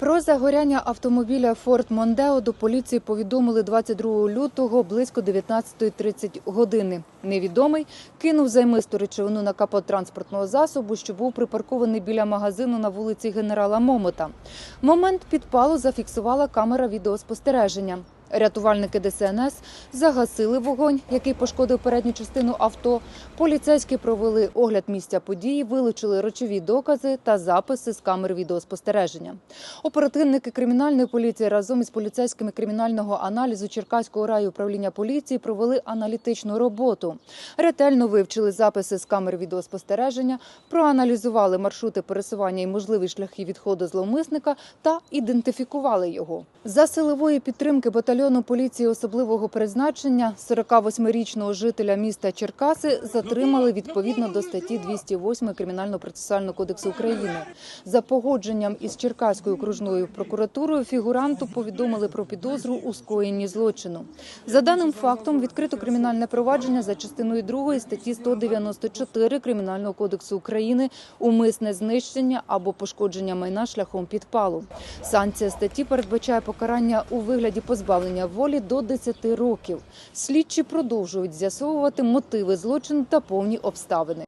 Про загоряння автомобіля Ford Мондео до поліції повідомили 22 лютого близько 19.30 години. Невідомий кинув займисту речовину на капот транспортного засобу, що був припаркований біля магазину на вулиці генерала Момота. Момент підпалу зафіксувала камера відеоспостереження. Рятувальники ДСНС загасили вогонь, який пошкодив передню частину авто. Поліцейські провели огляд місця події, вилучили речові докази та записи з камер відеоспостереження. Оперативники кримінальної поліції разом із поліцейськими кримінального аналізу Черкаського райуправління поліції провели аналітичну роботу. Ретельно вивчили записи з камер відеоспостереження, проаналізували маршрути пересування і можливі шляхи відходу зловмисника та ідентифікували його. За силової підтримки батальйону поліції особливого призначення 48-річного жителя міста Черкаси затримали відповідно до статті 208 Кримінально-процесуального кодексу України. За погодженням із Черкаською окружною прокуратурою фігуранту повідомили про підозру у скоєнні злочину. За даним фактом відкрито кримінальне провадження за частиною 2 статті 194 Кримінального кодексу України умисне знищення або пошкодження майна шляхом підпалу. Санкція статті передбачає покарання у вигляді позбавлення волі до 10 років. Слідчі продовжують з'ясовувати мотиви злочину та повні обставини.